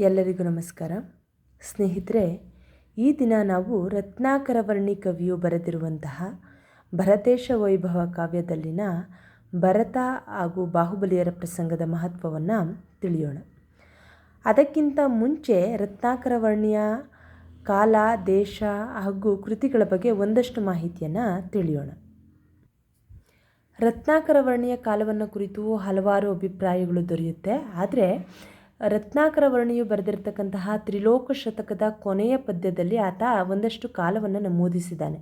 ಎಲ್ಲರಿಗೂ ನಮಸ್ಕಾರ. ಸ್ನೇಹಿತರೆ, ಈ ದಿನ ನಾವು ರತ್ನಾಕರವರ್ಣಿ ಕವಿಯು ಬರೆದಿರುವಂತಹ ಭರತೇಶ ವೈಭವ ಕಾವ್ಯದಲ್ಲಿನ ಭರತ ಹಾಗೂ ಬಾಹುಬಲಿಯರ ಪ್ರಸಂಗದ ಮಹತ್ವವನ್ನು ತಿಳಿಯೋಣ. ಅದಕ್ಕಿಂತ ಮುಂಚೆ ರತ್ನಾಕರವರ್ಣಿಯ ಕಾಲ, ದೇಶ ಹಾಗೂ ಕೃತಿಗಳ ಬಗ್ಗೆ ಒಂದಷ್ಟು ಮಾಹಿತಿಯನ್ನು ತಿಳಿಯೋಣ. ರತ್ನಾಕರವರ್ಣಿಯ ಕಾಲವನ್ನು ಕುರಿತು ಹಲವಾರು ಅಭಿಪ್ರಾಯಗಳು ದೊರೆಯುತ್ತೆ. ಆದರೆ ರತ್ನಾಕರ ವರ್ಣಿಯು ಬರೆದಿರತಕ್ಕಂತಹ ತ್ರಿಲೋಕ ಶತಕದ ಕೊನೆಯ ಪದ್ಯದಲ್ಲಿ ಆತ ಒಂದಷ್ಟು ಕಾಲವನ್ನು ನಮೂದಿಸಿದ್ದಾನೆ.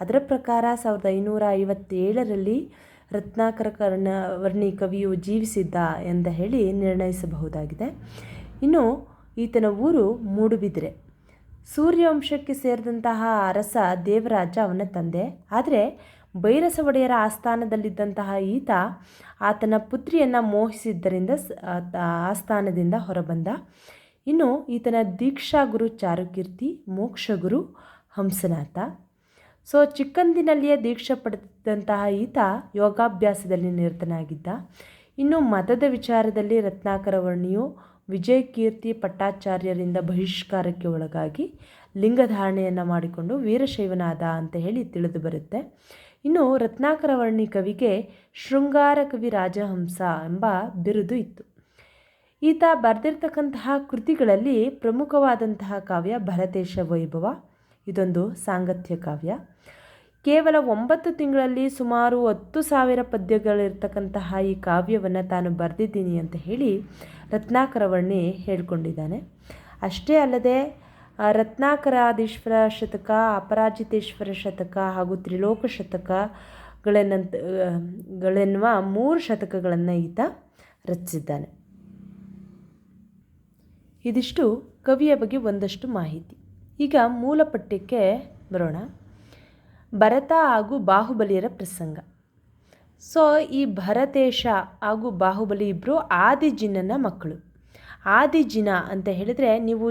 ಅದರ ಪ್ರಕಾರ ಸಾವಿರದ ಐನೂರ ಐವತ್ತೇಳರಲ್ಲಿ ರತ್ನಾಕರ ಕರ್ಣ ವರ್ಣಿ ಕವಿಯು ಜೀವಿಸಿದ್ದ ಎಂದು ಹೇಳಿ ನಿರ್ಣಯಿಸಬಹುದಾಗಿದೆ. ಇನ್ನು ಈತನ ಊರು ಮೂಡುಬಿದಿರೆ. ಸೂರ್ಯವಂಶಕ್ಕೆ ಸೇರಿದಂತಹ ಅರಸ ದೇವರಾಜ ಅವನ ತಂದೆ. ಆದರೆ ಬೈರಸ ಒಡೆಯರ ಆಸ್ಥಾನದಲ್ಲಿದ್ದಂತಹ ಈತ ಆತನ ಪುತ್ರಿಯನ್ನು ಮೋಹಿಸಿದ್ದರಿಂದ ಆಸ್ಥಾನದಿಂದ ಹೊರಬಂದ. ಇನ್ನು ಈತನ ದೀಕ್ಷಾ ಗುರು ಚಾರುಕೀರ್ತಿ ಮೋಕ್ಷಗುರು ಹಂಸನಾಥ. ಸೊ, ಚಿಕ್ಕಂದಿನಲ್ಲಿಯೇ ದೀಕ್ಷೆ ಪಡೆದಂತಹ ಈತ ಯೋಗಾಭ್ಯಾಸದಲ್ಲಿ ನಿರತನಾಗಿದ್ದ. ಇನ್ನು ಮತದ ವಿಚಾರದಲ್ಲಿ ರತ್ನಾಕರ ವರ್ಣಿಯು ವಿಜಯಕೀರ್ತಿ ಪಟ್ಟಾಚಾರ್ಯರಿಂದ ಬಹಿಷ್ಕಾರಕ್ಕೆ ಒಳಗಾಗಿ ಲಿಂಗಧಾರಣೆಯನ್ನು ಮಾಡಿಕೊಂಡು ವೀರಶೈವನಾದ ಅಂತ ಹೇಳಿ ತಿಳಿದು ಬರುತ್ತೆ. ಇನ್ನು ರತ್ನಾಕರವರ್ಣಿ ಕವಿಗೆ ಶೃಂಗಾರ ಕವಿ ರಾಜಹಂಸ ಎಂಬ ಬಿರುದು ಇತ್ತು. ಈತ ಬರೆದಿರ್ತಕ್ಕಂತಹ ಕೃತಿಗಳಲ್ಲಿ ಪ್ರಮುಖವಾದಂತಹ ಕಾವ್ಯ ಭರತೇಶ ವೈಭವ, ಇದೊಂದು ಸಾಂಗತ್ಯ ಕಾವ್ಯ. ಕೇವಲ ಒಂಬತ್ತು ತಿಂಗಳಲ್ಲಿ ಸುಮಾರು ಹತ್ತು ಸಾವಿರ ಪದ್ಯಗಳಿರ್ತಕ್ಕಂತಹ ಈ ಕಾವ್ಯವನ್ನು ತಾನು ಬರೆದಿದ್ದೀನಿ ಅಂತ ಹೇಳಿ ರತ್ನಾಕರವರ್ಣಿ ಹೇಳ್ಕೊಂಡಿದ್ದಾನೆ. ಅಷ್ಟೇ ಅಲ್ಲದೆ ರತ್ನಾಕರಾದೀಶ್ವರ ಶತಕ, ಅಪರಾಜಿತೇಶ್ವರ ಶತಕ ಹಾಗೂ ತ್ರಿಲೋಕ ಶತಕಗಳನ್ನಂತ ಗಳೆನ್ನುವ ಮೂರು ಶತಕಗಳನ್ನು ಈತ ರಚಿಸಿದ್ದಾನೆ. ಇದಿಷ್ಟು ಕವಿಯ ಬಗ್ಗೆ ಒಂದಷ್ಟು ಮಾಹಿತಿ. ಈಗ ಮೂಲ ಪಠ್ಯಕ್ಕೆ ಬರೋಣ. ಭರತ ಹಾಗೂ ಬಾಹುಬಲಿಯರ ಪ್ರಸಂಗ. ಸೊ, ಈ ಭರತೇಶ ಹಾಗೂ ಬಾಹುಬಲಿ ಇಬ್ಬರು ಆದಿಜಿನನ ಮಕ್ಕಳು. ಆದಿಜಿನ ಅಂತ ಹೇಳಿದರೆ ನೀವು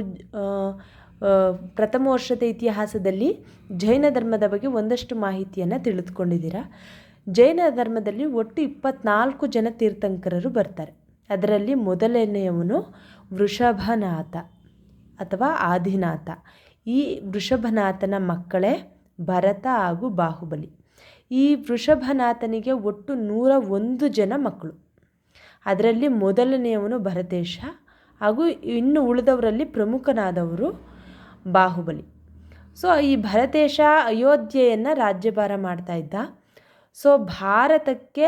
ಪ್ರಥಮ ವರ್ಷದ ಇತಿಹಾಸದಲ್ಲಿ ಜೈನ ಧರ್ಮದ ಬಗ್ಗೆ ಒಂದಷ್ಟು ಮಾಹಿತಿಯನ್ನು ತಿಳಿದುಕೊಂಡಿದ್ದೀರಾ? ಜೈನ ಧರ್ಮದಲ್ಲಿ ಒಟ್ಟು ಇಪ್ಪತ್ನಾಲ್ಕು ಜನ ತೀರ್ಥಂಕರರು ಬರ್ತಾರೆ. ಅದರಲ್ಲಿ ಮೊದಲನೆಯವನು ವೃಷಭನಾಥ ಅಥವಾ ಆದಿನಾಥ. ಈ ವೃಷಭನಾಥನ ಮಕ್ಕಳೇ ಭರತ ಹಾಗೂ ಬಾಹುಬಲಿ. ಈ ವೃಷಭನಾಥನಿಗೆ ಒಟ್ಟು ನೂರ ಒಂದು ಜನ ಮಕ್ಕಳು. ಅದರಲ್ಲಿ ಮೊದಲನೆಯವನು ಭರತೇಶ ಹಾಗೂ ಇನ್ನು ಉಳಿದವರಲ್ಲಿ ಪ್ರಮುಖನಾದವರು ಬಾಹುಬಲಿ. ಸೊ ಈ ಭರತೇಶ ಅಯೋಧ್ಯೆಯನ್ನು ರಾಜ್ಯಭಾರ ಮಾಡ್ತಾ ಇದ್ದ. ಸೊ ಭಾರತಕ್ಕೆ,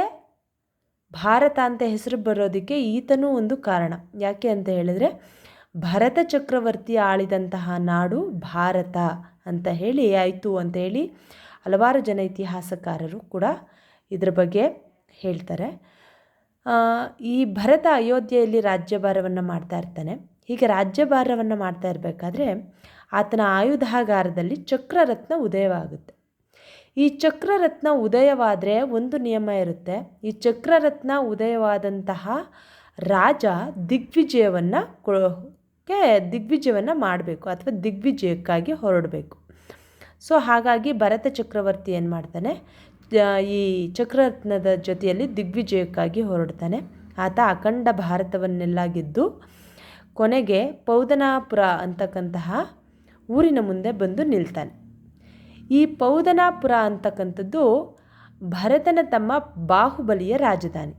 ಭಾರತ ಅಂತ ಹೆಸರು ಬರೋದಕ್ಕೆ ಈತನೂ ಒಂದು ಕಾರಣ. ಯಾಕೆ ಅಂತ ಹೇಳಿದರೆ, ಭರತ ಚಕ್ರವರ್ತಿ ಆಳಿದಂತಹ ನಾಡು ಭಾರತ ಅಂತ ಹೇಳಿ ಆಯಿತು ಅಂತ ಹೇಳಿ ಹಲವಾರು ಜನ ಇತಿಹಾಸಕಾರರು ಕೂಡ ಇದ್ರ ಬಗ್ಗೆ ಹೇಳ್ತಾರೆ. ಈ ಭರತ ಅಯೋಧ್ಯೆಯಲ್ಲಿ ರಾಜ್ಯಭಾರವನ್ನು ಮಾಡ್ತಾ ಇರ್ತಾನೆ. ಹೀಗೆ ರಾಜ್ಯಭಾರವನ್ನು ಮಾಡ್ತಾ ಇರಬೇಕಾದ್ರೆ ಆತನ ಆಯುಧಾಗಾರದಲ್ಲಿ ಚಕ್ರರತ್ನ ಉದಯವಾಗುತ್ತೆ. ಈ ಚಕ್ರರತ್ನ ಉದಯವಾದರೆ ಒಂದು ನಿಯಮ ಇರುತ್ತೆ. ಈ ಚಕ್ರರತ್ನ ಉದಯವಾದಂತಹ ರಾಜ ದಿಗ್ವಿಜಯವನ್ನು ಕೆ ದಿಗ್ವಿಜಯವನ್ನು ಮಾಡಬೇಕು ಅಥವಾ ದಿಗ್ವಿಜಯಕ್ಕಾಗಿ ಹೊರಡಬೇಕು. ಸೊ ಹಾಗಾಗಿ ಭರತ ಚಕ್ರವರ್ತಿ ಏನು ಮಾಡ್ತಾನೆ? ಈ ಚಕ್ರರತ್ನದ ಜೊತೆಯಲ್ಲಿ ದಿಗ್ವಿಜಯಕ್ಕಾಗಿ ಹೊರಡ್ತಾನೆ. ಆತ ಅಖಂಡ ಭಾರತವನ್ನೆಲ್ಲ ಗೆದ್ದು ಕೊನೆಗೆ ಪೌದನಾಪುರ ಅಂತಕ್ಕಂತಹ ಊರಿನ ಮುಂದೆ ಬಂದು ನಿಲ್ತಾನೆ. ಈ ಪೌದನಾಪುರ ಅಂತಕ್ಕಂಥದ್ದು ಭರತನ ತಮ್ಮ ಬಾಹುಬಲಿಯ ರಾಜಧಾನಿ.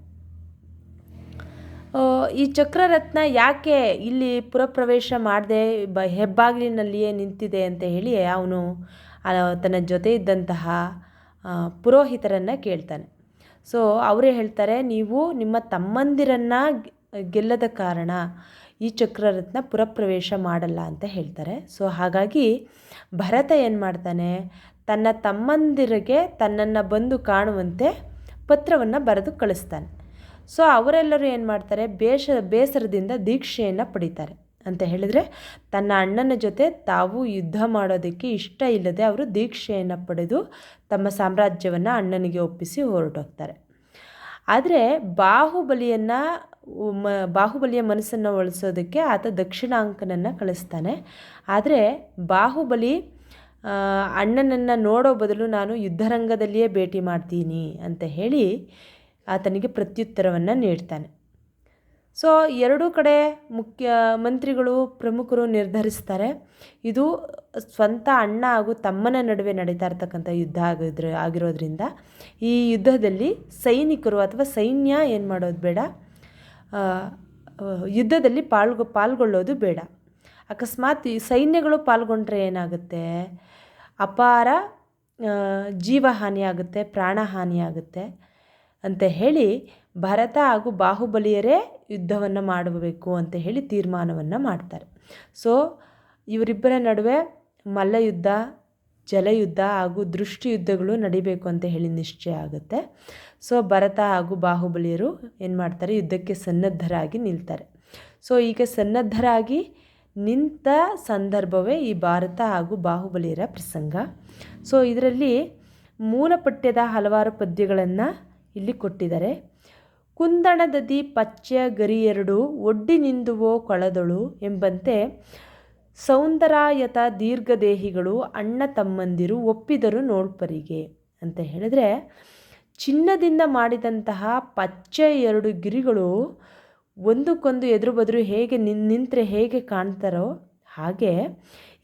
ಈ ಚಕ್ರರತ್ನ ಯಾಕೆ ಇಲ್ಲಿ ಪುರಪ್ರವೇಶ ಮಾಡದೆ ಬ, ಹೆಬ್ಬಾಗಿಲಿನಲ್ಲಿಯೇ ನಿಂತಿದೆ ಅಂತ ಹೇಳಿ ಅವನು ತನ್ನ ಜೊತೆ ಇದ್ದಂತಹ ಪುರೋಹಿತರನ್ನು ಕೇಳ್ತಾನೆ. ಸೊ ಅವರೇ ಹೇಳ್ತಾರೆ, ನೀವು ನಿಮ್ಮ ತಮ್ಮಂದಿರನ್ನು ಗೆಲ್ಲದ ಕಾರಣ ಈ ಚಕ್ರರತ್ನ ಪುರಪ್ರವೇಶ ಮಾಡಲ್ಲ ಅಂತ ಹೇಳ್ತಾರೆ. ಸೊ ಹಾಗಾಗಿ ಭರತ ಏನು ಮಾಡ್ತಾನೆ? ತನ್ನ ತಮ್ಮಂದಿರಿಗೆ ತನ್ನನ್ನು ಬಂದು ಕಾಣುವಂತೆ ಪತ್ರವನ್ನು ಬರೆದು ಕಳಿಸ್ತಾನೆ. ಸೊ ಅವರೆಲ್ಲರೂ ಏನು ಮಾಡ್ತಾರೆ? ಬೇಷ, ಬೇಸರದಿಂದ ದೀಕ್ಷೆಯನ್ನು ಪಡಿತಾರೆ. ಅಂತ ಹೇಳಿದರೆ ತನ್ನ ಅಣ್ಣನ ಜೊತೆ ತಾವು ಯುದ್ಧ ಮಾಡೋದಕ್ಕೆ ಇಷ್ಟ ಇಲ್ಲದೆ ಅವರು ದೀಕ್ಷೆಯನ್ನು ಪಡೆದು ತಮ್ಮ ಸಾಮ್ರಾಜ್ಯವನ್ನು ಅಣ್ಣನಿಗೆ ಒಪ್ಪಿಸಿ ಹೊರಟೋಗ್ತಾರೆ. ಆದರೆ ಬಾಹುಬಲಿಯನ್ನು ಮ, ಬಾಹುಬಲಿಯ ಮನಸ್ಸನ್ನು ಒಲಿಸೋದಕ್ಕೆ ಆತ ದಕ್ಷಿಣಾಂಕನನ್ನು ಕಳಿಸ್ತಾನೆ. ಆದರೆ ಬಾಹುಬಲಿ ಅಣ್ಣನನ್ನು ನೋಡೋ ಬದಲು ನಾನು ಯುದ್ಧರಂಗದಲ್ಲಿಯೇ ಭೇಟಿ ಮಾಡ್ತೀನಿ ಅಂತ ಹೇಳಿ ಆತನಿಗೆ ಪ್ರತ್ಯುತ್ತರವನ್ನು ನೀಡ್ತಾನೆ. ಸೊ, ಎರಡೂ ಕಡೆ ಮುಖ್ಯ, ಮಂತ್ರಿಗಳು, ಪ್ರಮುಖರು ನಿರ್ಧರಿಸ್ತಾರೆ. ಇದು ಸ್ವಂತ ಅಣ್ಣ ಹಾಗೂ ತಮ್ಮನ ನಡುವೆ ನಡೀತಾ ಇರ್ತಕ್ಕಂಥ ಯುದ್ಧ ಆಗಿದ್ರೆ, ಆಗಿರೋದ್ರಿಂದ ಈ ಯುದ್ಧದಲ್ಲಿ ಸೈನಿಕರು ಅಥವಾ ಸೈನ್ಯ ಏನು ಮಾಡೋದು ಬೇಡ ಯುದ್ಧದಲ್ಲಿ ಪಾಲ್ಗೊ, ಪಾಲ್ಗೊಳ್ಳೋದು ಬೇಡ. ಅಕಸ್ಮಾತ್ ಈ ಸೈನ್ಯಗಳು ಪಾಲ್ಗೊಂಡ್ರೆ ಏನಾಗುತ್ತೆ? ಅಪಾರ ಜೀವಹಾನಿ ಆಗುತ್ತೆ, ಪ್ರಾಣಹಾನಿ ಆಗುತ್ತೆ ಅಂತ ಹೇಳಿ ಭರತ ಹಾಗೂ ಬಾಹುಬಲಿಯರೇ ಯುದ್ಧವನ್ನು ಮಾಡಬೇಕು ಅಂತ ಹೇಳಿ ತೀರ್ಮಾನವನ್ನು ಮಾಡ್ತಾರೆ. ಸೊ ಇವರಿಬ್ಬರ ನಡುವೆ ಮಲ್ಲಯುದ್ಧ ಜಲಯುದ್ಧ ಹಾಗೂ ದೃಷ್ಟಿ ಯುದ್ಧಗಳು ನಡಿಬೇಕು ಅಂತ ಹೇಳಿ ನಿಶ್ಚಯ ಆಗುತ್ತೆ. ಸೊ ಭರತ ಹಾಗೂ ಬಾಹುಬಲಿಯರು ಏನು ಮಾಡ್ತಾರೆ? ಯುದ್ಧಕ್ಕೆ ಸನ್ನದ್ಧರಾಗಿ ನಿಲ್ತಾರೆ. ಸೊ ಈಗ ಸನ್ನದ್ಧರಾಗಿ ನಿಂತ ಸಂದರ್ಭವೇ ಈ ಭಾರತ ಹಾಗೂ ಬಾಹುಬಲಿಯರ ಪ್ರಸಂಗ. ಸೊ ಇದರಲ್ಲಿ ಮೂಲ ಪಠ್ಯದ ಹಲವಾರು ಪದ್ಯಗಳನ್ನು ಇಲ್ಲಿ ಕೊಟ್ಟಿದ್ದಾರೆ. ಕುಂದಣದದಿ ಪಚ್ಚ ಎರಡು ಒಡ್ಡಿ ನಿಂದುವೋ ಕೊಳದಳು ಎಂಬಂತೆ ಸೌಂದರಾಯತ ದೀರ್ಘದೇಹಿಗಳು ಅಣ್ಣ ತಮ್ಮಂದಿರು ಒಪ್ಪಿದರು ನೋಡ್ಪರಿಗೆ. ಅಂತ ಹೇಳಿದ್ರೆ, ಚಿನ್ನದಿಂದ ಮಾಡಿದಂತಹ ಪಚ್ಚೆ ಎರಡು ಗಿರಿಗಳು ಒಂದಕ್ಕೊಂದು ಎದುರು ಬದುರು ಹೇಗೆ ನಿನ್, ನಿಂತರೆ ಹೇಗೆ ಕಾಣ್ತಾರೋ ಹಾಗೆ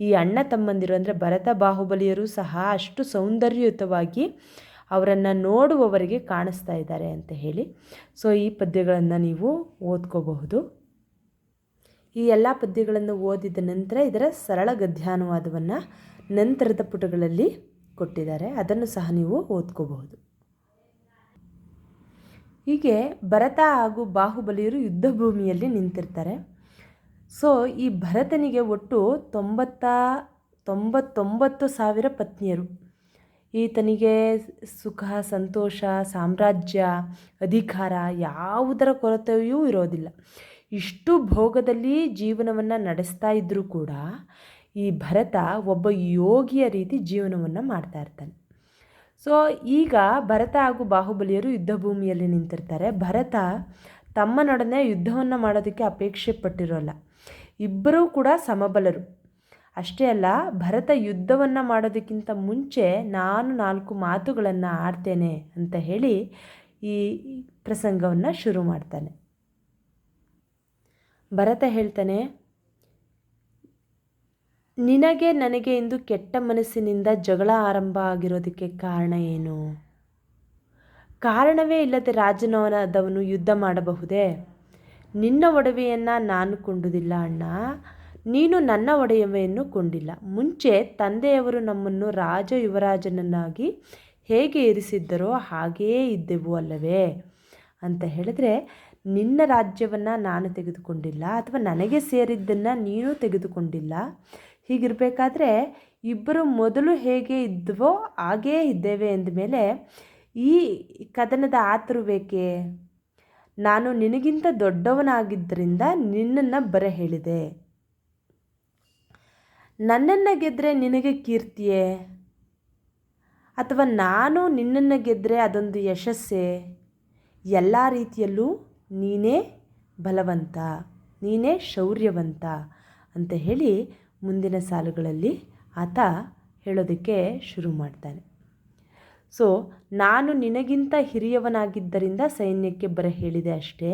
ಈ ಅಣ್ಣ ತಮ್ಮಂದಿರು ಅಂದರೆ ಭರತ ಬಾಹುಬಲಿಯರು ಸಹ ಅಷ್ಟು ಸೌಂದರ್ಯಯುತವಾಗಿ ಅವರನ್ನು ನೋಡುವವರಿಗೆ ಕಾಣಿಸ್ತಾ ಇದ್ದಾರೆ ಅಂತ ಹೇಳಿ. ಸೊ, ಈ ಪದ್ಯಗಳನ್ನು ನೀವು ಓದ್ಕೋಬಹುದು. ಈ ಎಲ್ಲ ಪದ್ಯಗಳನ್ನು ಓದಿದ ನಂತರ ಇದರ ಸರಳ ಗದ್ಯಾನುವಾದವನ್ನು ನಂತರದ ಪುಟಗಳಲ್ಲಿ ಕೊಟ್ಟಿದ್ದಾರೆ. ಅದನ್ನು ಸಹ ನೀವು ಓದ್ಕೋಬಹುದು. ಹೀಗೆ ಭರತ ಹಾಗೂ ಬಾಹುಬಲಿಯರು ಯುದ್ಧ ಭೂಮಿಯಲ್ಲಿ ನಿಂತಿರ್ತಾರೆ. ಸೊ ಈ ಭರತನಿಗೆ ಒಟ್ಟು ತೊಂಬತ್ತ, ತೊಂಬತ್ತೊಂಬತ್ತು ಸಾವಿರ ಪತ್ನಿಯರು. ಈತನಿಗೆ ಸುಖ, ಸಂತೋಷ, ಸಾಮ್ರಾಜ್ಯ, ಅಧಿಕಾರ ಯಾವುದರ ಕೊರತೆಯೂ ಇರೋದಿಲ್ಲ. ಇಷ್ಟು ಭೋಗದಲ್ಲಿ ಜೀವನವನ್ನು ನಡೆಸ್ತಾ ಇದ್ದರೂ ಕೂಡ ಈ ಭರತ ಒಬ್ಬ ಯೋಗಿಯ ರೀತಿ ಜೀವನವನ್ನು ಮಾಡ್ತಾ ಇರ್ತಾನೆ. ಸೊ ಈಗ ಭರತ ಹಾಗೂ ಬಾಹುಬಲಿಯರು ಯುದ್ಧ ಭೂಮಿಯಲ್ಲಿ ನಿಂತಿರ್ತಾರೆ. ಭರತ ತಮ್ಮನೊಡನೆ ಯುದ್ಧವನ್ನು ಮಾಡೋದಕ್ಕೆ ಅಪೇಕ್ಷೆ ಪಟ್ಟಿರೋಲ್ಲ. ಇಬ್ಬರೂ ಕೂಡ ಸಮಬಲರು. ಅಷ್ಟೇ ಅಲ್ಲ, ಭರತ ಯುದ್ಧವನ್ನು ಮಾಡೋದಕ್ಕಿಂತ ಮುಂಚೆ ನಾನು ನಾಲ್ಕು ಮಾತುಗಳನ್ನು ಆಡ್ತೇನೆ ಅಂತ ಹೇಳಿ ಈ ಪ್ರಸಂಗವನ್ನು ಶುರು ಮಾಡ್ತಾನೆ. ಭರತ ಹೇಳ್ತಾನೆ, ನಿನಗೆ ನನಗೆ ಇಂದು ಕೆಟ್ಟ ಮನಸ್ಸಿನಿಂದ ಜಗಳ ಆರಂಭ ಆಗಿರೋದಕ್ಕೆ ಕಾರಣ ಏನು? ಕಾರಣವೇ ಇಲ್ಲದೆ ರಾಜನವನದವನು ಯುದ್ಧ ಮಾಡಬಹುದೇ? ನಿನ್ನ ಒಡವೆಯನ್ನು ನಾನು ಕೊಂಡುದಿಲ್ಲ ಅಣ್ಣ. ನೀನು ನನ್ನ ಒಡೆಯವೆಯನ್ನು ಕೊಂಡಿಲ್ಲ. ಮುಂಚೆ ತಂದೆಯವರು ನಮ್ಮನ್ನು ರಾಜ ಯುವರಾಜನನ್ನಾಗಿ ಹೇಗೆ ಇರಿಸಿದ್ದರೋ ಹಾಗೆಯೇ ಇದ್ದೆವು ಅಲ್ಲವೇ? ಅಂತ ಹೇಳಿದ್ರೆ ನಿನ್ನ ರಾಜ್ಯವನ್ನು ನಾನು ತೆಗೆದುಕೊಂಡಿಲ್ಲ ಅಥವಾ ನನಗೆ ಸೇರಿದ್ದನ್ನು ನೀನು ತೆಗೆದುಕೊಂಡಿಲ್ಲ. ಹೀಗಿರಬೇಕಾದ್ರೆ ಇಬ್ಬರು ಮೊದಲು ಹೇಗೆ ಇದ್ದವೋ ಹಾಗೇ ಇದ್ದೇವೆ ಅಂದಮೇಲೆ ಈ ಕದನದ ಆತರು ಬೇಕೇ ನಾನು ನಿನಗಿಂತ ದೊಡ್ಡವನಾಗಿದ್ದರಿಂದ ನಿನ್ನನ್ನು ಬರ ಹೇಳಿದೆ. ನನ್ನನ್ನು ಗೆದ್ದರೆ ನಿನಗೆ ಕೀರ್ತಿಯೇ? ಅಥವಾ ನಾನು ನಿನ್ನನ್ನು ಗೆದ್ದರೆ ಅದೊಂದು ಯಶಸ್ಸೇ? ಎಲ್ಲ ರೀತಿಯಲ್ಲೂ ನೀನೇ ಬಲವಂತ, ನೀನೇ ಶೌರ್ಯವಂತ ಅಂತ ಹೇಳಿ ಮುಂದಿನ ಸಾಲುಗಳಲ್ಲಿ ಆತ ಹೇಳೋದಕ್ಕೆ ಶುರು ಮಾಡ್ತಾನೆ. ಸೊ ನಾನು ನಿನಗಿಂತ ಹಿರಿಯವನಾಗಿದ್ದರಿಂದ ಸೈನ್ಯಕ್ಕೆ ಬರ ಹೇಳಿದೆ ಅಷ್ಟೇ.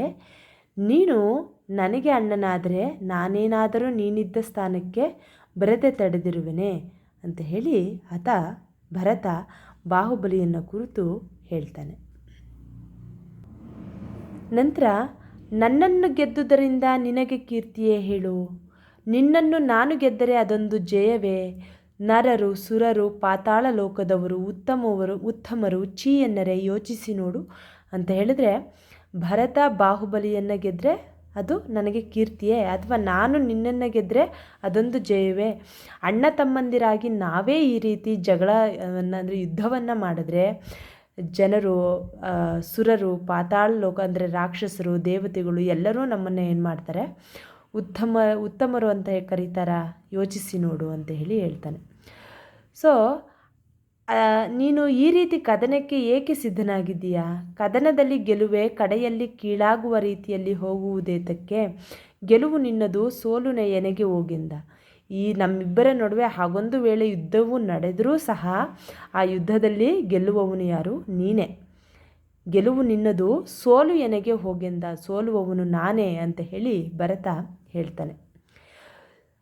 ನೀನು ನನಗೆ ಅಣ್ಣನಾದರೆ ನಾನೇನಾದರೂ ನೀನಿದ್ದ ಸ್ಥಾನಕ್ಕೆ ಬರದೆ ತಡೆದಿರುವೆನೆ ಅಂತ ಹೇಳಿ ಆತ ಭರತ ಬಾಹುಬಲಿಯನ್ನು ಕುರಿತು ಹೇಳ್ತಾನೆ. ನಂತರ ನನ್ನನ್ನು ಗೆದ್ದುದರಿಂದ ನಿನಗೆ ಕೀರ್ತಿಯೇ ಹೇಳು. ನಿನ್ನನ್ನು ನಾನು ಗೆದ್ದರೆ ಅದೊಂದು ಜಯವೇ. ನರರು, ಸುರರು, ಪಾತಾಳ ಲೋಕದವರು, ಉತ್ತಮವರು, ಉತ್ತಮರು ಚೀ ಎನ್ನರೆ, ಯೋಚಿಸಿ ನೋಡು ಅಂತ ಹೇಳಿದ್ರೆ, ಭರತ ಬಾಹುಬಲಿಯನ್ನು ಗೆದ್ದರೆ ಅದು ನನಗೆ ಕೀರ್ತಿಯೇ, ಅಥವಾ ನಾನು ನಿನ್ನನ್ನು ಗೆದ್ದರೆ ಅದೊಂದು ಜಯವೇ. ಅಣ್ಣ ತಮ್ಮಂದಿರಾಗಿ ನಾವೇ ಈ ರೀತಿ ಜಗಳ ಅಂದರೆ ಯುದ್ಧವನ್ನು ಮಾಡಿದ್ರೆ ಜನರು ಸುರರು, ಪಾತಾಳ ಲೋಕ ಅಂದರೆ ರಾಕ್ಷಸರು, ದೇವತೆಗಳು ಎಲ್ಲರೂ ನಮ್ಮನ್ನು ಏನು ಮಾಡ್ತಾರೆ? ಉತ್ತಮ, ಉತ್ತಮರು ಅಂತ ಕರೀತಾರ, ಯೋಚಿಸಿ ನೋಡು ಅಂತ ಹೇಳಿ ಹೇಳ್ತಾನೆ. ಸೊ ನೀನು ಈ ರೀತಿ ಕದನಕ್ಕೆ ಏಕೆ ಸಿದ್ಧನಾಗಿದ್ದೀಯಾ? ಕದನದಲ್ಲಿ ಗೆಲುವೆ ಕಡೆಯಲ್ಲಿ ಕೀಳಾಗುವ ರೀತಿಯಲ್ಲಿ ಹೋಗುವುದೇತಕ್ಕೆ ಗೆಲುವು ನಿನ್ನದು ಸೋಲು ಎನೆಗೆ ಹೋಗಿಂದ. ಈ ನಮ್ಮಿಬ್ಬರ ನಡುವೆ ಹಾಗೊಂದು ವೇಳೆ ಯುದ್ಧವು ನಡೆದರೂ ಸಹ ಆ ಯುದ್ಧದಲ್ಲಿ ಗೆಲ್ಲುವವನು ಯಾರು? ನೀನೇ. ಗೆಲುವು ನಿನ್ನದು. ಸೋಲು ಎನಗೆ ಹೋಗೆಂದ? ಸೋಲುವವನು ನಾನೇ ಅಂತ ಹೇಳಿ ಭರತ ಹೇಳ್ತಾನೆ.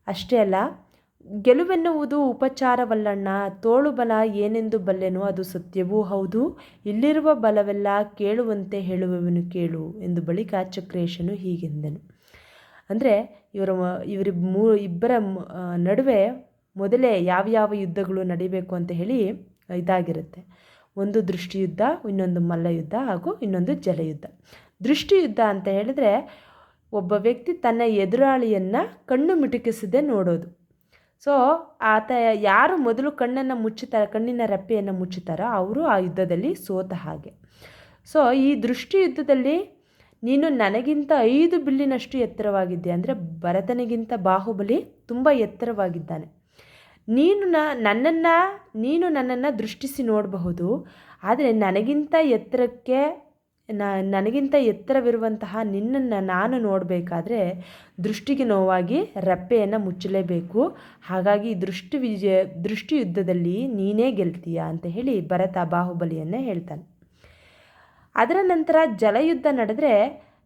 ಅಷ್ಟೇ ಅಲ್ಲ, ಗೆಲುವೆನ್ನುವುದು ಉಪಚಾರವಲ್ಲಣ್ಣ. ತೋಳು ಬಲ ಏನೆಂದು ಬಲ್ಲೆನೋ ಅದು ಸತ್ಯವೂ ಹೌದು. ಇಲ್ಲಿರುವ ಬಲವೆಲ್ಲ ಕೇಳುವಂತೆ ಹೇಳುವವನು ಕೇಳು ಎಂದು ಬಳಿಕ ಚಕ್ರೇಶನು ಹೀಗೆಂದನು. ಅಂದರೆ ಇವರ ಇವರ ಮೂ ಇಬ್ಬರ ನಡುವೆ ಮೊದಲೇ ಯಾವ್ಯಾವ ಯುದ್ಧಗಳು ನಡೀಬೇಕು ಅಂತ ಹೇಳಿ ಇದಾಗಿರುತ್ತೆ. ಒಂದು ದೃಷ್ಟಿಯುದ್ಧ, ಇನ್ನೊಂದು ಮಲ್ಲಯುದ್ಧ ಹಾಗೂ ಇನ್ನೊಂದು ಜಲಯುದ್ಧ. ದೃಷ್ಟಿಯುದ್ಧ ಅಂತ ಹೇಳಿದ್ರೆ ಒಬ್ಬ ವ್ಯಕ್ತಿ ತನ್ನ ಎದುರಾಳಿಯನ್ನು ಕಣ್ಣು ಮಿಟುಕಿಸದೆ ನೋಡೋದು. ಸೊ ಆತ ಯಾರು ಮೊದಲು ಕಣ್ಣನ್ನು ಮುಚ್ಚುತ್ತಾರೆ, ಕಣ್ಣಿನ ರೆಪ್ಪೆಯನ್ನು ಮುಚ್ಚುತ್ತಾರೋ ಅವರು ಆ ಯುದ್ಧದಲ್ಲಿ ಸೋತ ಹಾಗೆ. ಸೊ ಈ ದೃಷ್ಟಿ ಯುದ್ಧದಲ್ಲಿ ನೀನು ನನಗಿಂತ ಐದು ಬಿಲ್ಲಿನಷ್ಟು ಎತ್ತರವಾಗಿದ್ದೆ. ಅಂದರೆ ಭರತನಿಗಿಂತ ಬಾಹುಬಲಿ ತುಂಬ ಎತ್ತರವಾಗಿದ್ದಾನೆ. ನೀನು ನನ್ನನ್ನು ನೀನು ನನ್ನನ್ನು ದೃಷ್ಟಿಸಿ ನೋಡಬಹುದು. ಆದರೆ ನನಗಿಂತ ಎತ್ತರಕ್ಕೆ ನನಗಿಂತ ಎತ್ತರವಿರುವಂತಹ ನಿನ್ನನ್ನು ನಾನು ನೋಡಬೇಕಾದ್ರೆ ದೃಷ್ಟಿಗೆ ನೋವಾಗಿ ರಪ್ಪೆಯನ್ನು ಮುಚ್ಚಲೇಬೇಕು. ಹಾಗಾಗಿ ದೃಷ್ಟಿ ವಿಜಯ ದೃಷ್ಟಿಯುದ್ಧದಲ್ಲಿ ನೀನೇ ಗೆಲ್ತೀಯ ಅಂತ ಹೇಳಿ ಭರತ ಬಾಹುಬಲಿಯನ್ನೇ ಹೇಳ್ತಾನೆ. ಅದರ ನಂತರ ಜಲಯುದ್ಧ ನಡೆದರೆ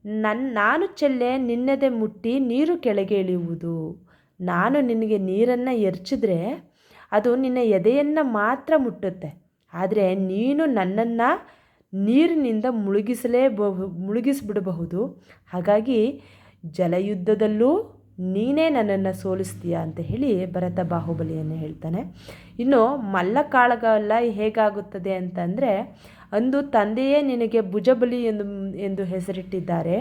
ನನ್ನ ನಾನು ಚೆಲ್ಲೆ ನಿನ್ನದೆ ಮುಟ್ಟಿ ನೀರು ಕೆಳಗೆ ಇಳಿಯುವುದು. ನಾನು ನಿನಗೆ ನೀರನ್ನು ಎರಚಿದ್ರೆ ಅದು ನಿನ್ನ ಎದೆಯನ್ನು ಮಾತ್ರ ಮುಟ್ಟುತ್ತೆ. ಆದರೆ ನೀನು ನನ್ನನ್ನು ನೀರಿನಿಂದ ಮುಳುಗಿಸಲೇಬಹು ಮುಳುಗಿಸಿಬಿಡಬಹುದು. ಹಾಗಾಗಿ ಜಲಯುದ್ಧದಲ್ಲೂ ನೀನೇ ನನ್ನನ್ನು ಸೋಲಿಸ್ತೀಯ ಅಂತ ಹೇಳಿ ಭರತ ಬಾಹುಬಲಿಯನ್ನು ಹೇಳ್ತಾನೆ. ಇನ್ನು ಮಲ್ಲಕಾಳಗಲ್ಲ ಹೇಗಾಗುತ್ತದೆ ಅಂತಂದರೆ ಅಂದು ತಂದೆಯೇ ನಿನಗೆ ಭುಜಬಲಿ ಎಂದು ಎಂದು ಹೆಸರಿಟ್ಟಿದ್ದಾರೆ.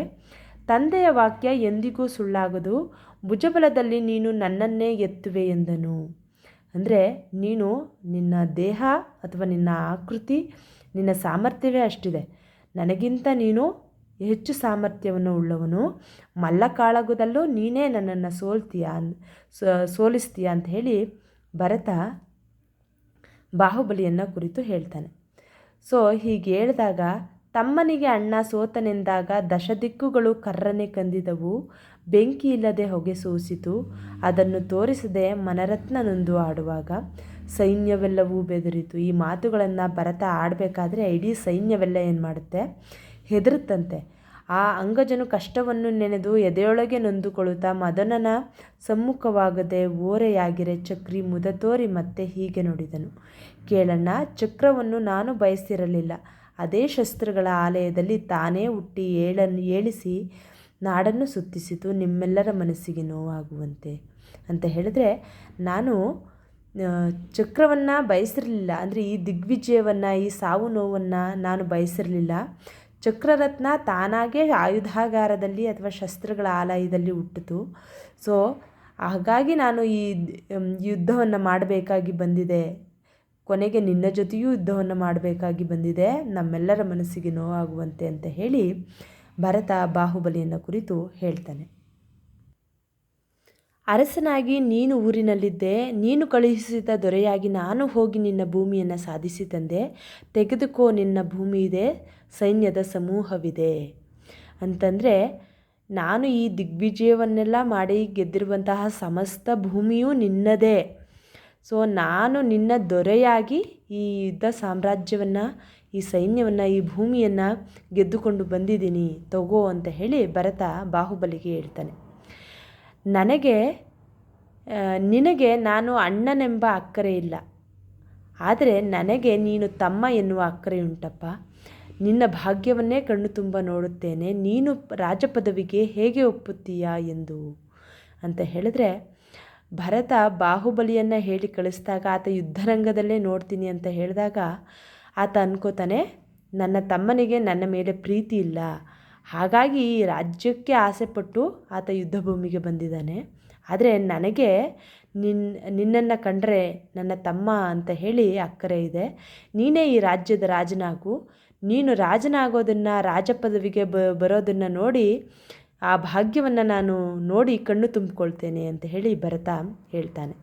ತಂದೆಯ ವಾಕ್ಯ ಎಂದಿಗೂ ಸುಳ್ಳಾಗದು. ಭುಜಬಲದಲ್ಲಿ ನೀನು ನನ್ನನ್ನೇ ಎತ್ತುವೆ ಎಂದನು. ಅಂದರೆ ನೀನು ನಿನ್ನ ದೇಹ ಅಥವಾ ನಿನ್ನ ಆಕೃತಿ, ನಿನ್ನ ಸಾಮರ್ಥ್ಯವೇ ಅಷ್ಟಿದೆ. ನನಗಿಂತ ನೀನು ಹೆಚ್ಚು ಸಾಮರ್ಥ್ಯವನ್ನು ಉಳ್ಳವನು. ಮಲ್ಲಕಾಳಗದಲ್ಲೂ ನೀನೇ ನನ್ನನ್ನು ಸೋಲ್ತೀಯ ಸೋಲಿಸ್ತೀಯ ಅಂತ ಹೇಳಿ ಭರತ ಬಾಹುಬಲಿಯನ್ನು ಕುರಿತು ಹೇಳ್ತಾನೆ. ಸೊ ಹೀಗೆ ಹೇಳಿದಾಗ ತಮ್ಮನಿಗೆ ಅಣ್ಣ ಸೋತನೆಂದಾಗ ದಶದಿಕ್ಕುಗಳು ಕರ್ರನೆ ಕಂದಿದವು. ಬೆಂಕಿ ಇಲ್ಲದೆ ಹೊಗೆ ಸೂಸಿತು. ಅದನ್ನು ತೋರಿಸದೆ ಮನರತ್ನ ನೊಂದು ಆಡುವಾಗ ಸೈನ್ಯವೆಲ್ಲವೂ ಬೆದರಿತು. ಈ ಮಾತುಗಳನ್ನು ಭರತ ಆಡಬೇಕಾದ್ರೆ ಇಡೀ ಸೈನ್ಯವೆಲ್ಲ ಏನು ಮಾಡುತ್ತೆ ಹೆದರುತ್ತಂತೆ. ಆ ಅಂಗಜನು ಕಷ್ಟವನ್ನು ನೆನೆದು ಎದೆಯೊಳಗೆ ನೊಂದುಕೊಳ್ಳುತ್ತಾ ಮದನನ ಸಮ್ಮುಖವಾಗದೆ ಓರೆಯಾಗಿರೆ ಚಕ್ರಿ ಮುದ ತೋರಿ ಮತ್ತೆ ಹೀಗೆ ನೋಡಿದನು. ಕೇಳಣ್ಣ, ಚಕ್ರವನ್ನು ನಾನು ಬಯಸಿರಲಿಲ್ಲ. ಅದೇ ಶಸ್ತ್ರಗಳ ಆಲಯದಲ್ಲಿ ತಾನೇ ಹುಟ್ಟಿ ಏಳನ್ನು ಏಳಿಸಿ ನಾಡನ್ನು ಸುತ್ತಿಸಿತು. ನಿಮ್ಮೆಲ್ಲರ ಮನಸ್ಸಿಗೆ ನೋವಾಗುವಂತೆ ಅಂತ ಹೇಳಿದ್ರೆ, ನಾನು ಚಕ್ರವನ್ನು ಬಯಸಿರಲಿಲ್ಲ. ಅಂದರೆ ಈ ದಿಗ್ವಿಜಯವನ್ನು, ಈ ಸಾವು ನೋವನ್ನು ನಾನು ಬಯಸಿರಲಿಲ್ಲ. ಚಕ್ರರತ್ನ ತಾನಾಗೇ ಆಯುಧಾಗಾರದಲ್ಲಿ ಅಥವಾ ಶಸ್ತ್ರಗಳ ಆಲಯದಲ್ಲಿ ಹುಟ್ಟಿತು. ಸೊ ಹಾಗಾಗಿ ನಾನು ಈ ಯುದ್ಧವನ್ನು ಮಾಡಬೇಕಾಗಿ ಬಂದಿದೆ. ಕೊನೆಗೆ ನಿನ್ನ ಜೊತೆಯೂ ಯುದ್ಧವನ್ನು ಮಾಡಬೇಕಾಗಿ ಬಂದಿದೆ. ನಮ್ಮೆಲ್ಲರ ಮನಸ್ಸಿಗೆ ನೋವಾಗುವಂತೆ ಅಂತ ಹೇಳಿ ಭರತ ಬಾಹುಬಲಿಯನ್ನು ಕುರಿತು ಹೇಳ್ತಾನೆ. ಅರಸನಾಗಿ ನೀನು ಊರಿನಲ್ಲಿದ್ದೆ. ನೀನು ಕಳುಹಿಸಿದ ದೊರೆಯಾಗಿ ನಾನು ಹೋಗಿ ನಿನ್ನ ಭೂಮಿಯನ್ನು ಸಾಧಿಸಿ ತಂದೆ. ತೆಗೆದುಕೋ ನಿನ್ನ ಭೂಮಿ ಇದೆ. ಸೈನ್ಯದ ಸಮೂಹವಿದೆ. ಅಂತಂದರೆ, ನಾನು ಈ ದಿಗ್ವಿಜಯವನ್ನೆಲ್ಲ ಮಾಡಿ ಗೆದ್ದಿರುವಂತಹ ಸಮಸ್ತ ಭೂಮಿಯೂ ನಿನ್ನದೇ. ಸೊ, ನಾನು ನಿನ್ನ ದೊರೆಯಾಗಿ ಈ ಯುದ್ಧ ಸಾಮ್ರಾಜ್ಯವನ್ನು, ಈ ಸೈನ್ಯವನ್ನು, ಈ ಭೂಮಿಯನ್ನು ಗೆದ್ದುಕೊಂಡು ಬಂದಿದ್ದೀನಿ. ತಗೋ ಅಂತ ಹೇಳಿ ಭರತ ಬಾಹುಬಲಿಗೆ ಹೇಳ್ತಾನೆ. ನನಗೆ ನಿನಗೆ ನಾನು ಅಣ್ಣನೆಂಬ ಅಕ್ಕರೆ ಇಲ್ಲ. ಆದರೆ ನನಗೆ ನೀನು ತಮ್ಮ ಎನ್ನುವ ಅಕ್ಕರೆ ಉಂಟಪ್ಪ. ನಿನ್ನ ಭಾಗ್ಯವನ್ನೇ ಕಣ್ಣು ತುಂಬ ನೋಡುತ್ತೇನೆ. ನೀನು ರಾಜಪದವಿಗೆ ಹೇಗೆ ಒಪ್ಪುತ್ತೀಯಾ ಎಂದು ಅಂತ ಹೇಳಿದ್ರೆ, ಭರತ ಬಾಹುಬಲಿಯನ್ನು ಹೇಳಿ ಕಳಿಸಿದಾಗ ಆತ ಯುದ್ಧರಂಗದಲ್ಲೇ ನೋಡ್ತೀನಿ ಅಂತ ಹೇಳಿದಾಗ ಆತ ಅನ್ಕೋತಾನೆ, ನನ್ನ ತಮ್ಮನಿಗೆ ನನ್ನ ಮೇಲೆ ಪ್ರೀತಿ ಇಲ್ಲ. ಹಾಗಾಗಿ ರಾಜ್ಯಕ್ಕೆ ಆಸೆಪಟ್ಟು ಆತ ಯುದ್ಧ ಭೂಮಿಗೆ ಬಂದಿದ್ದಾನೆ. ಆದರೆ ನನಗೆ ನಿನ್ನ ನಿನ್ನನ್ನು ಕಂಡರೆ ನನ್ನ ತಮ್ಮ ಅಂತ ಹೇಳಿ ಅಕ್ಕರೆ ಇದೆ. ನೀನೇ ಈ ರಾಜ್ಯದ ರಾಜನಾಗು. ನೀನು ರಾಜನಾಗೋದನ್ನು, ರಾಜ ಪದವಿಗೆ ಬರೋದನ್ನು ನೋಡಿ ಆ ಭಾಗ್ಯವನ್ನು ನಾನು ನೋಡಿ ಕಣ್ಣು ತುಂಬಿಕೊಳ್ತೇನೆ ಅಂತ ಹೇಳಿ ಭರತ ಹೇಳ್ತಾನೆ.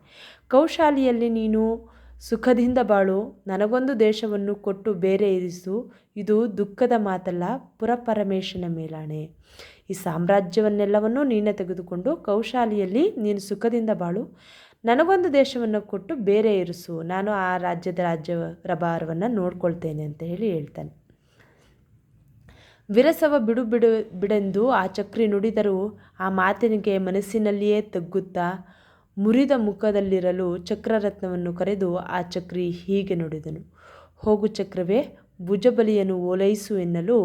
ಕೌಶಾಲಿಯಲ್ಲಿ ನೀನು ಸುಖದಿಂದ ಬಾಳು. ನನಗೊಂದು ದೇಶವನ್ನು ಕೊಟ್ಟು ಬೇರೆ ಇರಿಸು. ಇದು ದುಃಖದ ಮಾತಲ್ಲ ಪುರಪರಮೇಶನ ಮೇಲಾಣೆ. ಈ ಸಾಮ್ರಾಜ್ಯವನ್ನೆಲ್ಲವನ್ನೂ ನೀನೇ ತೆಗೆದುಕೊಂಡು ಕೌಶಾಲಿಯಲ್ಲಿ ನೀನು ಸುಖದಿಂದ ಬಾಳು. ನನಗೊಂದು ದೇಶವನ್ನು ಕೊಟ್ಟು ಬೇರೆ ಇರಿಸು. ನಾನು ಆ ರಾಜ್ಯದ ರಾಜ್ಯ ಪ್ರಭಾರವನ್ನು ನೋಡ್ಕೊಳ್ತೇನೆ ಅಂತ ಹೇಳಿ ಹೇಳ್ತಾನೆ. ವಿರಸವ ಬಿಡು ಬಿಡು ಬಿಡೆಂದು ಆ ಚಕ್ರಿ ನುಡಿದರೂ ಆ ಮಾತಿನಿಗೆ ಮನಸ್ಸಿನಲ್ಲಿಯೇ ತಗ್ಗುತ್ತಾ ಮುರಿದ ಮುಖದಲ್ಲಿರಲು ಚಕ್ರರತ್ನವನ್ನು ಕರೆದು ಆ ಚಕ್ರಿ ಹೀಗೆ ನುಡಿದನು. ಹೋಗು ಚಕ್ರವೇ, ಭುಜಬಲಿಯನ್ನು ಓಲೈಸು ಎನ್ನಲು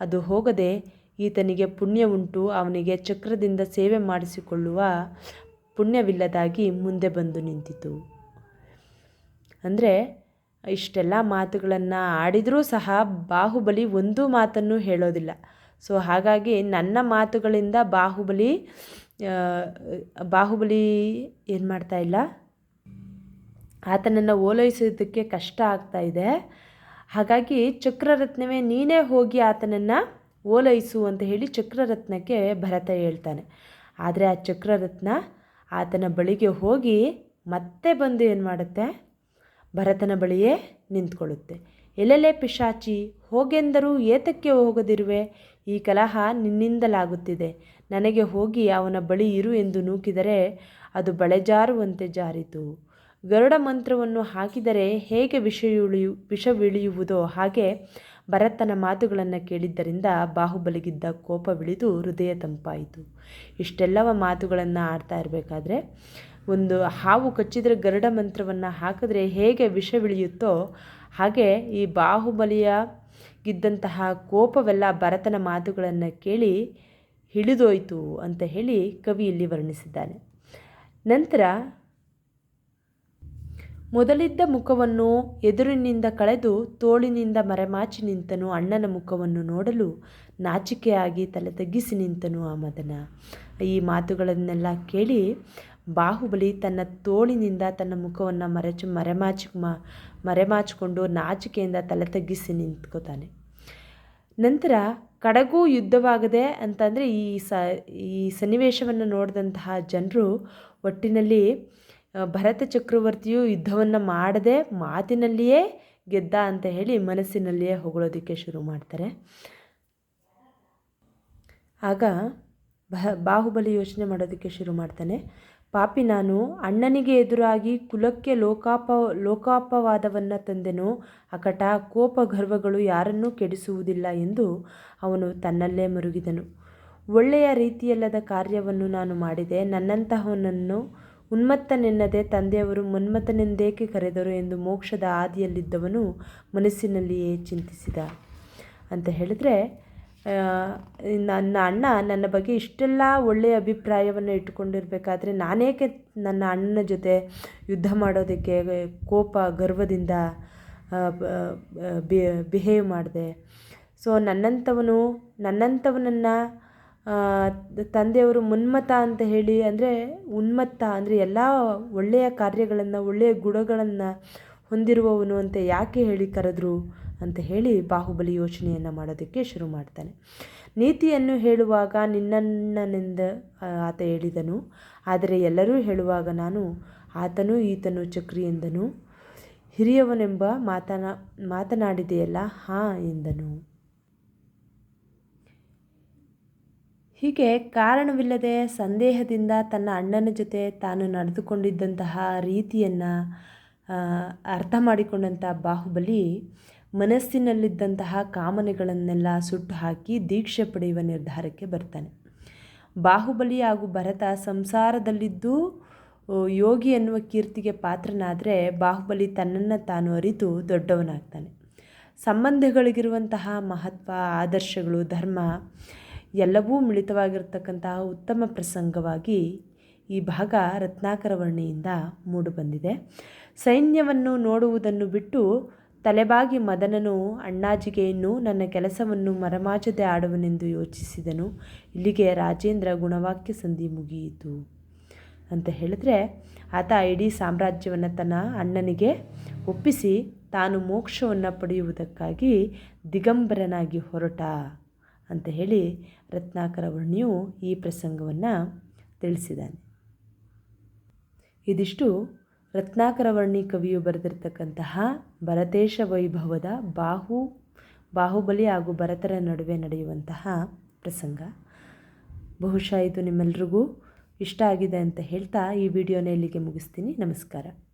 ಅದು ಹೋಗದೆ ಈತನಿಗೆ ಪುಣ್ಯ ಉಂಟು, ಅವನಿಗೆ ಚಕ್ರದಿಂದ ಸೇವೆ ಮಾಡಿಸಿಕೊಳ್ಳುವ ಪುಣ್ಯವಿಲ್ಲದಾಗಿ ಮುಂದೆ ಬಂದು ನಿಂತಿತು. ಅಂದರೆ ಇಷ್ಟೆಲ್ಲ ಮಾತುಗಳನ್ನು ಆಡಿದರೂ ಸಹ ಬಾಹುಬಲಿ ಒಂದು ಮಾತನ್ನು ಹೇಳೋದಿಲ್ಲ. ಸೊ ಹಾಗಾಗಿ ನನ್ನ ಮಾತುಗಳಿಂದ ಬಾಹುಬಲಿ ಬಾಹುಬಲಿ ಏನು ಮಾಡ್ತಾ ಇಲ್ಲ? ಆತನನ್ನು ಓಲೈಸೋದಕ್ಕೆ ಕಷ್ಟ ಆಗ್ತಾ ಇದೆ. ಹಾಗಾಗಿ ಚಕ್ರರತ್ನವೇ ನೀನೇ ಹೋಗಿ ಆತನನ್ನು ಓಲೈಸು ಅಂತ ಹೇಳಿ ಚಕ್ರರತ್ನಕ್ಕೆ ಭರತ ಹೇಳ್ತಾನೆ. ಆದರೆ ಆ ಚಕ್ರರತ್ನ ಆತನ ಬಳಿಗೆ ಹೋಗಿ ಮತ್ತೆ ಬಂದು ಏನು ಮಾಡುತ್ತೆ? ಭರತನ ಬಳಿಯೇ ನಿಂತ್ಕೊಳ್ಳುತ್ತೆ. ಎಲ್ಲೆಲ್ಲೇ ಪಿಶಾಚಿ, ಹೋಗೆಂದರೂ ಏತಕ್ಕೆ ಹೋಗದಿರುವೆ? ಈ ಕಲಹ ನಿನ್ನಿಂದಲಾಗುತ್ತಿದೆ. ನನಗೆ ಹೋಗಿ ಅವನ ಬಳಿ ಇರು ಎಂದು ನೂಕಿದರೆ ಅದು ಬಳೆಜಾರುವಂತೆ ಜಾರಿತು. ಗರುಡ ಮಂತ್ರವನ್ನು ಹಾಕಿದರೆ ಹೇಗೆ ವಿಷಯುಳಿಯು, ವಿಷವಿಳಿಯುವುದೋ ಹಾಗೆ ಭರತನ ಮಾತುಗಳನ್ನು ಕೇಳಿದ್ದರಿಂದ ಬಾಹುಬಲಿಗಿದ್ದ ಕೋಪವಿಳಿದು ಹೃದಯ ತಂಪಾಯಿತು. ಇಷ್ಟೆಲ್ಲವ ಮಾತುಗಳನ್ನು ಆಡ್ತಾ ಇರಬೇಕಾದ್ರೆ ಒಂದು ಹಾವು ಕಚ್ಚಿದರೆ ಗರುಡ ಮಂತ್ರವನ್ನು ಹಾಕಿದ್ರೆ ಹೇಗೆ ವಿಷವಿಳಿಯುತ್ತೋ ಹಾಗೆ ಈ ಬಾಹುಬಲಿಯ ಗಿದ್ದಂತಹ ಕೋಪವೆಲ್ಲ ಭರತನ ಮಾತುಗಳನ್ನು ಕೇಳಿ ಹಿಡಿದೋಯ್ತು ಅಂತ ಹೇಳಿ ಕವಿ ಇಲ್ಲಿ ವರ್ಣಿಸಿದ್ದಾನೆ. ನಂತರ, ಮೊದಲಿದ್ದ ಮುಖವನ್ನು ಎದುರಿನಿಂದ ಕಳೆದು ತೋಳಿನಿಂದ ಮರೆಮಾಚಿ ನಿಂತನು ಅಣ್ಣನ ಮುಖವನ್ನು ನೋಡಲು ನಾಚಿಕೆಯಾಗಿ ತಲೆ ತಗ್ಗಿಸಿ ನಿಂತನು ಆ ಮದನ. ಈ ಮಾತುಗಳನ್ನೆಲ್ಲ ಕೇಳಿ ಬಾಹುಬಲಿ ತನ್ನ ತೋಳಿನಿಂದ ತನ್ನ ಮುಖವನ್ನು ಮರೆಚು, ಮರೆಮಾಚಿ ಮರೆಮಾಚಿಕೊಂಡು ನಾಚಿಕೆಯಿಂದ ತಲೆ ತಗ್ಗಿಸಿ ನಿಂತ್ಕೋತಾನೆ. ನಂತರ ಕಡಗೂ ಯುದ್ಧವಾಗದೆ ಅಂತಂದರೆ ಈ ಸ, ಈ ಸನ್ನಿವೇಶವನ್ನು ನೋಡಿದಂತಹ ಜನರು ಒಟ್ಟಿನಲ್ಲಿ ಭರತ ಚಕ್ರವರ್ತಿಯು ಯುದ್ಧವನ್ನು ಮಾಡದೆ ಮಾತಿನಲ್ಲಿಯೇ ಗೆದ್ದ ಅಂತ ಹೇಳಿ ಮನಸ್ಸಿನಲ್ಲಿಯೇ ಹೊಗಳೋದಕ್ಕೆ ಶುರು ಮಾಡ್ತಾರೆ. ಆಗ ಬಹ, ಬಾಹುಬಲಿ ಯೋಚನೆ ಮಾಡೋದಕ್ಕೆ ಶುರು ಮಾಡ್ತಾನೆ. ಪಾಪಿ ನಾನು, ಅಣ್ಣನಿಗೆ ಎದುರಾಗಿ ಕುಲಕ್ಕೆ ಲೋಕಾಪ, ಲೋಕಾಪವಾದವನ್ನು ತಂದೆನು, ಅಕಟ ಕೋಪ ಗರ್ವಗಳು ಯಾರನ್ನೂ ಕೆಡಿಸುವುದಿಲ್ಲ ಎಂದು ಅವನು ತನ್ನಲ್ಲೇ ಮರುಗಿದನು. ಒಳ್ಳೆಯ ರೀತಿಯಲ್ಲದ ಕಾರ್ಯವನ್ನು ನಾನು ಮಾಡಿದೆ. ನನ್ನಂತಹವನನ್ನು ಉನ್ಮತ್ತನೆನ್ನದೆ ತಂದೆಯವರು ಮನ್ಮಥನೆಂದೇಕೆ ಕರೆದರು ಎಂದು ಮೋಕ್ಷದ ಆದಿಯಲ್ಲಿದ್ದವನು ಮನಸ್ಸಿನಲ್ಲಿಯೇ ಚಿಂತಿಸಿದ. ಅಂತ ಹೇಳಿದ್ರೆ ನನ್ನ ಅಣ್ಣ ನನ್ನ ಬಗ್ಗೆ ಇಷ್ಟೆಲ್ಲ ಒಳ್ಳೆಯ ಅಭಿಪ್ರಾಯವನ್ನು ಇಟ್ಟುಕೊಂಡಿರಬೇಕಾದ್ರೆ ನಾನೇಕೆ ನನ್ನ ಅಣ್ಣನ ಜೊತೆ ಯುದ್ಧ ಮಾಡೋದಕ್ಕೆ ಕೋಪ, ಗರ್ವದಿಂದ ಬಿಹೇವ್ ಮಾಡಿದೆ. ಸೊ ನನ್ನಂಥವನು, ನನ್ನಂಥವನನ್ನು ತಂದೆಯವರು ಮುನ್ಮತ ಅಂತ ಹೇಳಿ, ಅಂದರೆ ಉನ್ಮತ್ತ, ಅಂದರೆ ಎಲ್ಲ ಒಳ್ಳೆಯ ಕಾರ್ಯಗಳನ್ನು, ಒಳ್ಳೆಯ ಗುಣಗಳನ್ನು ಹೊಂದಿರುವವನು ಅಂತ ಯಾಕೆ ಹೇಳಿ ಕರೆದ್ರು? ಅಂತ ಹೇಳಿ ಬಾಹುಬಲಿ ಯೋಚನೆಯನ್ನು ಮಾಡೋದಕ್ಕೆ ಶುರು ಮಾಡ್ತಾನೆ. ನೀತಿಯನ್ನು ಹೇಳುವಾಗ ನಿನ್ನಣ್ಣನೆಂದ ಆತ ಹೇಳಿದನು. ಆದರೆ ಎಲ್ಲರೂ ಹೇಳುವಾಗ ನಾನು ಆತನು ಈತನು ಚಕ್ರಿ ಎಂದನು. ಹಿರಿಯವನೆಂಬ ಮಾತನಾ, ಮಾತನಾಡಿದೆಯಲ್ಲ, ಹಾಂ ಎಂದನು. ಹೀಗೆ ಕಾರಣವಿಲ್ಲದೆ ಸಂದೇಹದಿಂದ ತನ್ನ ಅಣ್ಣನ ಜೊತೆ ತಾನು ನಡೆದುಕೊಂಡಿದ್ದಂತಹ ರೀತಿಯನ್ನು ಅರ್ಥ ಮಾಡಿಕೊಂಡಂಥ ಬಾಹುಬಲಿ ಮನಸ್ಸಿನಲ್ಲಿದ್ದಂತಹ ಕಾಮನೆಗಳನ್ನೆಲ್ಲ ಸುಟ್ಟು ಹಾಕಿ ದೀಕ್ಷೆ ಪಡೆಯುವ ನಿರ್ಧಾರಕ್ಕೆ ಬರ್ತಾನೆ. ಬಾಹುಬಲಿ ಹಾಗೂ ಭರತ ಸಂಸಾರದಲ್ಲಿದ್ದು ಯೋಗಿ ಎನ್ನುವ ಕೀರ್ತಿಗೆ ಪಾತ್ರನಾದರೆ ಬಾಹುಬಲಿ ತನ್ನನ್ನು ತಾನು ಅರಿತು ದೊಡ್ಡವನಾಗ್ತಾನೆ. ಸಂಬಂಧಗಳಿಗಿರುವಂತಹ ಮಹತ್ವ, ಆದರ್ಶಗಳು, ಧರ್ಮ ಎಲ್ಲವೂ ಮಿಳಿತವಾಗಿರ್ತಕ್ಕಂತಹ ಉತ್ತಮ ಪ್ರಸಂಗವಾಗಿ ಈ ಭಾಗ ರತ್ನಾಕರ ವರ್ಣಿಯಿಂದ ಮೂಡಿಬಂದಿದೆ. ಸೈನ್ಯವನ್ನು ನೋಡುವುದನ್ನು ಬಿಟ್ಟು ತಲೆಬಾಗಿ ಮದನನು ಅಣ್ಣಾಜಿಗೆ ಇನ್ನೂ ನನ್ನ ಕೆಲಸವನ್ನು ಮರಮಾಚದೆ ಆಡುವನೆಂದು ಯೋಚಿಸಿದನು. ಇಲ್ಲಿಗೆ ರಾಜೇಂದ್ರ ಗುಣವಾಕ್ಯ ಸಂಧಿ ಮುಗಿಯಿತು. ಅಂತ ಹೇಳಿದ್ರೆ ಆತ ಇಡೀ ಸಾಮ್ರಾಜ್ಯವನ್ನು ತನ್ನ ಅಣ್ಣನಿಗೆ ಒಪ್ಪಿಸಿ ತಾನು ಮೋಕ್ಷವನ್ನು ಪಡೆಯುವುದಕ್ಕಾಗಿ ದಿಗಂಬರನಾಗಿ ಹೊರಟ. ಅಂತ ಹೇಳಿ ರತ್ನಾಕರ ವರ್ಣಿಯು ಈ ಪ್ರಸಂಗವನ್ನು ತಿಳಿಸಿದ್ದಾನೆ. ಇದಿಷ್ಟು ರತ್ನಾಕರ ವರ್ಣಿ ಕವಿಯು ಬರೆದಿರ್ತಕ್ಕಂತಹ ಭರತೇಶ ವೈಭವದ ಬಾಹು, ಬಾಹುಬಲಿ ಹಾಗೂ ಭರತರ ನಡುವೆ ನಡೆಯುವಂತಹ ಪ್ರಸಂಗ. ಬಹುಶಃ ಇದು ನಿಮ್ಮೆಲ್ರಿಗೂ ಇಷ್ಟ ಆಗಿದೆ ಅಂತ ಹೇಳ್ತಾ ಈ ವಿಡಿಯೋನ ಇಲ್ಲಿಗೆ ಮುಗಿಸ್ತೀನಿ. ನಮಸ್ಕಾರ.